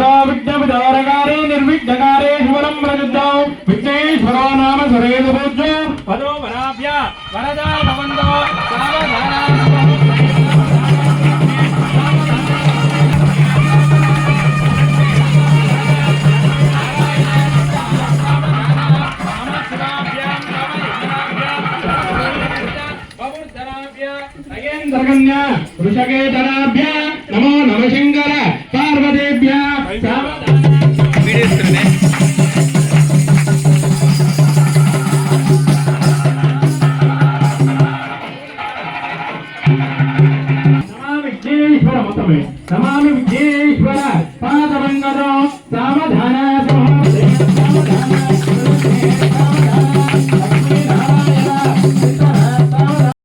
దారగారే నిర్విఘ్నకారే శివనం ప్రజుద్దాం విఘ్నేశ్వరో నామ సురేంద్ర పూజ్యం. పదో వరాభ్య వరదా భవంతో నమో నమశంకర તમે. તમામ જે ઈશ્વરા